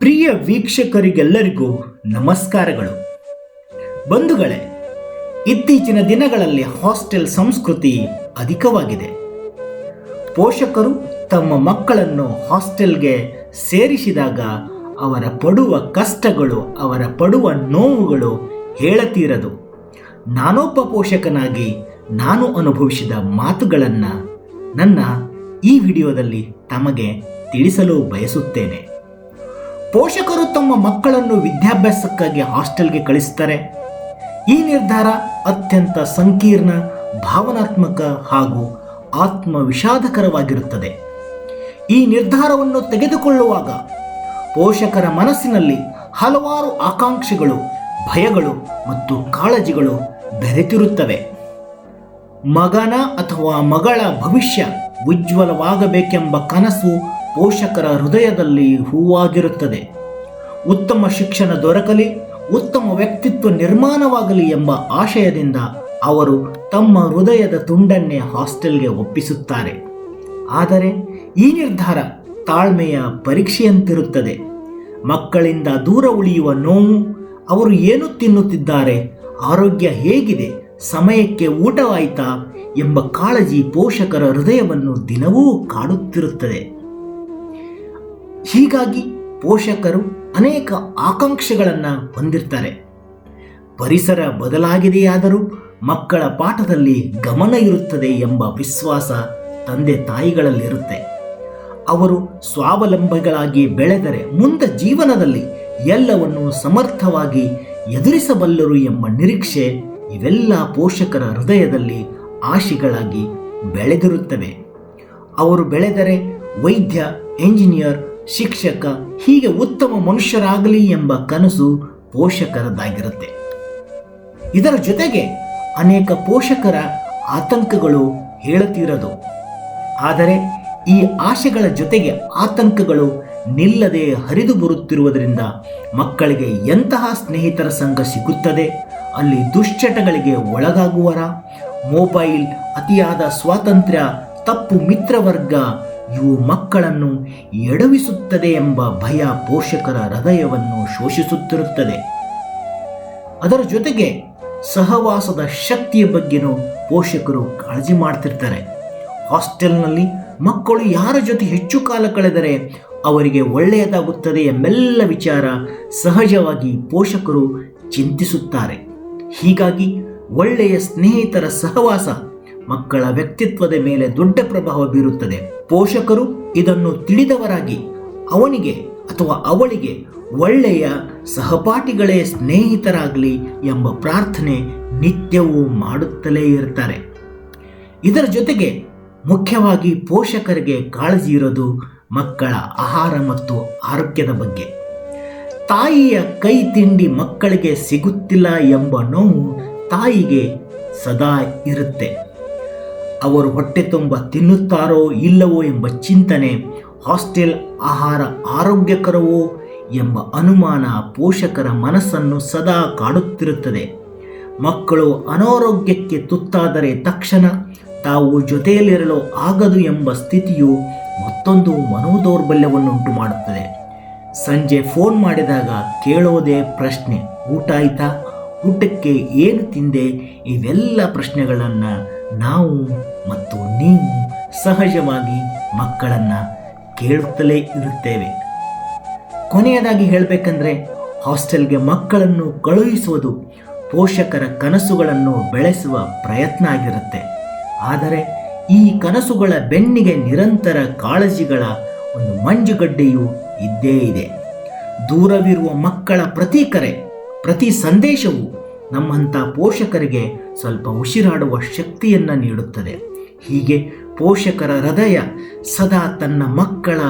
ಪ್ರಿಯ ವೀಕ್ಷಕರಿಗೆಲ್ಲರಿಗೂ ನಮಸ್ಕಾರಗಳು. ಬಂಧುಗಳೇ, ಇತ್ತೀಚಿನ ದಿನಗಳಲ್ಲಿ ಹಾಸ್ಟೆಲ್ ಸಂಸ್ಕೃತಿ ಅಧಿಕವಾಗಿದೆ. ಪೋಷಕರು ತಮ್ಮ ಮಕ್ಕಳನ್ನು ಹಾಸ್ಟೆಲ್ಗೆ ಸೇರಿಸಿದಾಗ ಅವರ ಪಡುವ ಕಷ್ಟಗಳು, ಅವರ ಪಡುವ ನೋವುಗಳು ಹೇಳತೀರದು. ನಾನೊಬ್ಬ ಪೋಷಕನಾಗಿ ನಾನು ಅನುಭವಿಸಿದ ಮಾತುಗಳನ್ನು ನನ್ನ ಈ ವಿಡಿಯೋದಲ್ಲಿ ತಮಗೆ ತಿಳಿಸಲು ಬಯಸುತ್ತೇನೆ. ಪೋಷಕರು ತಮ್ಮ ಮಕ್ಕಳನ್ನು ವಿದ್ಯಾಭ್ಯಾಸಕ್ಕಾಗಿ ಹಾಸ್ಟೆಲ್ಗೆ ಕಳಿಸ್ತಾರೆ. ಈ ನಿರ್ಧಾರ ಅತ್ಯಂತ ಸಂಕೀರ್ಣ, ಭಾವನಾತ್ಮಕ ಹಾಗೂ ಆತ್ಮವಿಷಾದಕರವಾಗಿರುತ್ತದೆ. ಈ ನಿರ್ಧಾರವನ್ನು ತೆಗೆದುಕೊಳ್ಳುವಾಗ ಪೋಷಕರ ಮನಸ್ಸಿನಲ್ಲಿ ಹಲವಾರು ಆಕಾಂಕ್ಷೆಗಳು, ಭಯಗಳು ಮತ್ತು ಕಾಳಜಿಗಳು ಬೆರೆತಿರುತ್ತವೆ. ಮಗನ ಅಥವಾ ಮಗಳ ಭವಿಷ್ಯ ಉಜ್ವಲವಾಗಬೇಕೆಂಬ ಕನಸು ಪೋಷಕರ ಹೃದಯದಲ್ಲಿ ಹೂವಾಗಿರುತ್ತದೆ. ಉತ್ತಮ ಶಿಕ್ಷಣ ದೊರಕಲಿ, ಉತ್ತಮ ವ್ಯಕ್ತಿತ್ವ ನಿರ್ಮಾಣವಾಗಲಿ ಎಂಬ ಆಶಯದಿಂದ ಅವರು ತಮ್ಮ ಹೃದಯದ ತುಂಡನ್ನೇ ಹಾಸ್ಟೆಲ್ಗೆ ಒಪ್ಪಿಸುತ್ತಾರೆ. ಆದರೆ ಈ ನಿರ್ಧಾರ ತಾಳ್ಮೆಯ ಪರೀಕ್ಷೆಯಂತಿರುತ್ತದೆ. ಮಕ್ಕಳಿಂದ ದೂರ ಉಳಿಯುವ ನೋವು, ಅವರು ಏನು ತಿನ್ನುತ್ತಿದ್ದಾರೆ, ಆರೋಗ್ಯ ಹೇಗಿದೆ, ಸಮಯಕ್ಕೆ ಊಟವಾಯಿತಾ ಎಂಬ ಕಾಳಜಿ ಪೋಷಕರ ಹೃದಯವನ್ನು ದಿನವೂ ಕಾಡುತ್ತಿರುತ್ತದೆ. ಹೀಗಾಗಿ ಪೋಷಕರು ಅನೇಕ ಆಕಾಂಕ್ಷೆಗಳನ್ನು ಹೊಂದಿರ್ತಾರೆ. ಪರಿಸರ ಬದಲಾಗಿದೆಯಾದರೂ ಮಕ್ಕಳ ಪಾಠದಲ್ಲಿ ಗಮನ ಇರುತ್ತದೆ ಎಂಬ ವಿಶ್ವಾಸ ತಂದೆ ತಾಯಿಗಳಲ್ಲಿರುತ್ತೆ. ಅವರು ಸ್ವಾವಲಂಬಿಗಳಾಗಿ ಬೆಳೆದರೆ ಮುಂದೆ ಜೀವನದಲ್ಲಿ ಎಲ್ಲವನ್ನು ಸಮರ್ಥವಾಗಿ ಎದುರಿಸಬಲ್ಲರು ಎಂಬ ನಿರೀಕ್ಷೆ ಇವೆಲ್ಲ ಪೋಷಕರ ಹೃದಯದಲ್ಲಿ ಆಶೆಗಳಾಗಿ ಬೆಳೆದಿರುತ್ತವೆ. ಅವರು ಬೆಳೆದರೆ ವೈದ್ಯ, ಎಂಜಿನಿಯರ್ ಶಿಕ್ಷಕ ಹೀಗೆ ಉತ್ತಮ ಮನುಷ್ಯರಾಗಲಿ ಎಂಬ ಕನಸು ಪೋಷಕರದಾಗಿರುತ್ತೆ ಇದರ ಜೊತೆಗೆ ಅನೇಕ ಪೋಷಕರ ಆತಂಕಗಳು ಹೇಳುತ್ತಿರದು. ಆದರೆ ಈ ಆಶೆಗಳ ಜೊತೆಗೆ ಆತಂಕಗಳು ನಿಲ್ಲದೆ ಹರಿದು ಬರುತ್ತಿರುವುದರಿಂದ ಮಕ್ಕಳಿಗೆ ಎಂತಹ ಸ್ನೇಹಿತರ ಸಂಘ ಸಿಗುತ್ತದೆ? ಅಲ್ಲಿ ದುಶ್ಚಟಗಳಿಗೆ ಒಳಗಾಗುವರ? ಮೊಬೈಲ್ ಅತಿಯಾದ ಸ್ವಾತಂತ್ರ್ಯ ತಪ್ಪು ಮಿತ್ರವರ್ಗ ಇವು ಮಕ್ಕಳನ್ನು ಎಡವಿಸುತ್ತದೆ ಎಂಬ ಭಯ ಪೋಷಕರ ಹೃದಯವನ್ನು ಶೋಷಿಸುತ್ತಿರುತ್ತದೆ. ಅದರ ಜೊತೆಗೆ ಸಹವಾಸದ ಶಕ್ತಿಯ ಬಗ್ಗೆನೂ ಪೋಷಕರು ಕಾಳಜಿ ಮಾಡ್ತಿರ್ತಾರೆ. ಹಾಸ್ಟೆಲ್ನಲ್ಲಿ ಮಕ್ಕಳು ಯಾರ ಜೊತೆ ಹೆಚ್ಚು ಕಾಲ ಕಳೆದರೆ ಅವರಿಗೆ ಒಳ್ಳೆಯದಾಗುತ್ತದೆ ಎಂಬೆಲ್ಲ ವಿಚಾರ ಸಹಜವಾಗಿ ಪೋಷಕರು ಚಿಂತಿಸುತ್ತಾರೆ. ಹೀಗಾಗಿ ಒಳ್ಳೆಯ ಸ್ನೇಹಿತರ ಸಹವಾಸ ಮಕ್ಕಳ ವ್ಯಕ್ತಿತ್ವದ ಮೇಲೆ ದೊಡ್ಡ ಪ್ರಭಾವ ಬೀರುತ್ತದೆ. ಪೋಷಕರು ಇದನ್ನು ತಿಳಿದವರಾಗಿ ಅವನಿಗೆ ಅಥವಾ ಅವಳಿಗೆ ಒಳ್ಳೆಯ ಸಹಪಾಠಿಗಳೇ ಸ್ನೇಹಿತರಾಗಲಿ ಎಂಬ ಪ್ರಾರ್ಥನೆ ನಿತ್ಯವೂ ಮಾಡುತ್ತಲೇ ಇರ್ತಾರೆ. ಇದರ ಜೊತೆಗೆ ಮುಖ್ಯವಾಗಿ ಪೋಷಕರಿಗೆ ಕಾಳಜಿ ಇರೋದು ಮಕ್ಕಳ ಆಹಾರ ಮತ್ತು ಆರೋಗ್ಯದ ಬಗ್ಗೆ. ತಾಯಿಯ ಕೈ ತಿಂಡಿ ಮಕ್ಕಳಿಗೆ ಸಿಗುತ್ತಿಲ್ಲ ಎಂಬ ನೋವು ತಾಯಿಗೆ ಸದಾ ಇರುತ್ತೆ. ಅವರು ಹೊಟ್ಟೆ ತುಂಬ ತಿನ್ನುತ್ತಾರೋ ಇಲ್ಲವೋ ಎಂಬ ಚಿಂತನೆ, ಹಾಸ್ಟೆಲ್ ಆಹಾರ ಆರೋಗ್ಯಕರವೋ ಎಂಬ ಅನುಮಾನ ಪೋಷಕರ ಮನಸ್ಸನ್ನು ಸದಾ ಕಾಡುತ್ತಿರುತ್ತದೆ. ಮಕ್ಕಳು ಅನಾರೋಗ್ಯಕ್ಕೆ ತುತ್ತಾದರೆ ತಕ್ಷಣ ತಾವು ಜೊತೆಯಲ್ಲಿರಲು ಆಗದು ಎಂಬ ಸ್ಥಿತಿಯು ಮತ್ತೊಂದು ಮನೋದೌರ್ಬಲ್ಯವನ್ನುಂಟು ಮಾಡುತ್ತದೆ. ಸಂಜೆ ಫೋನ್ ಮಾಡಿದಾಗ ಕೇಳೋದೇ ಪ್ರಶ್ನೆ, ಊಟ ಆಯ್ತಾ? ಊಟಕ್ಕೆ ಏನು ತಿಂದೆ? ಇವೆಲ್ಲ ಪ್ರಶ್ನೆಗಳನ್ನು ನಾವು ಮತ್ತು ನೀವು ಸಹಜವಾಗಿ ಮಕ್ಕಳನ್ನು ಕೇಳುತ್ತಲೇ ಇರುತ್ತೇವೆ. ಕೊನೆಯದಾಗಿ ಹೇಳಬೇಕಂದ್ರೆ, ಹಾಸ್ಟೆಲ್ಗೆ ಮಕ್ಕಳನ್ನು ಕಳುಹಿಸುವುದು ಪೋಷಕರ ಕನಸುಗಳನ್ನು ಬೆಳೆಸುವ ಪ್ರಯತ್ನ ಆಗಿರುತ್ತೆ. ಆದರೆ, ಈ ಕನಸುಗಳ ಬೆನ್ನಿಗೆ ನಿರಂತರ ಕಾಳಜಿಗಳ ಒಂದು ಮಂಜುಗಡ್ಡೆಯು ಇದ್ದೇ ಇದೆ. ದೂರವಿರುವ ಮಕ್ಕಳ ಪ್ರತಿ ಕರೆ ಪ್ರತಿ ಸಂದೇಶವು ನಮ್ಮಂಥ ಪೋಷಕರಿಗೆ ಸ್ವಲ್ಪ ಉಸಿರಾಡುವ ಶಕ್ತಿಯನ್ನು ನೀಡುತ್ತದೆ. ಹೀಗೆ ಪೋಷಕರ ಹೃದಯ ಸದಾ ತನ್ನ ಮಕ್ಕಳ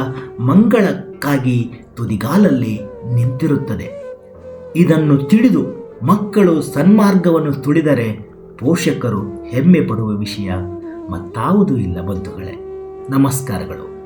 ಮಂಗಳಕ್ಕಾಗಿ ತುದಿಗಾಲಲ್ಲಿ ನಿಂತಿರುತ್ತದೆ. ಇದನ್ನು ತಿಳಿದು ಮಕ್ಕಳು ಸನ್ಮಾರ್ಗವನ್ನು ತುಳಿದರೆ ಪೋಷಕರು ಹೆಮ್ಮೆ ಪಡುವ ವಿಷಯ ಮತ್ತಾವುದೂ ಇಲ್ಲ ಬಂಧುಗಳೇ. ನಮಸ್ಕಾರಗಳು.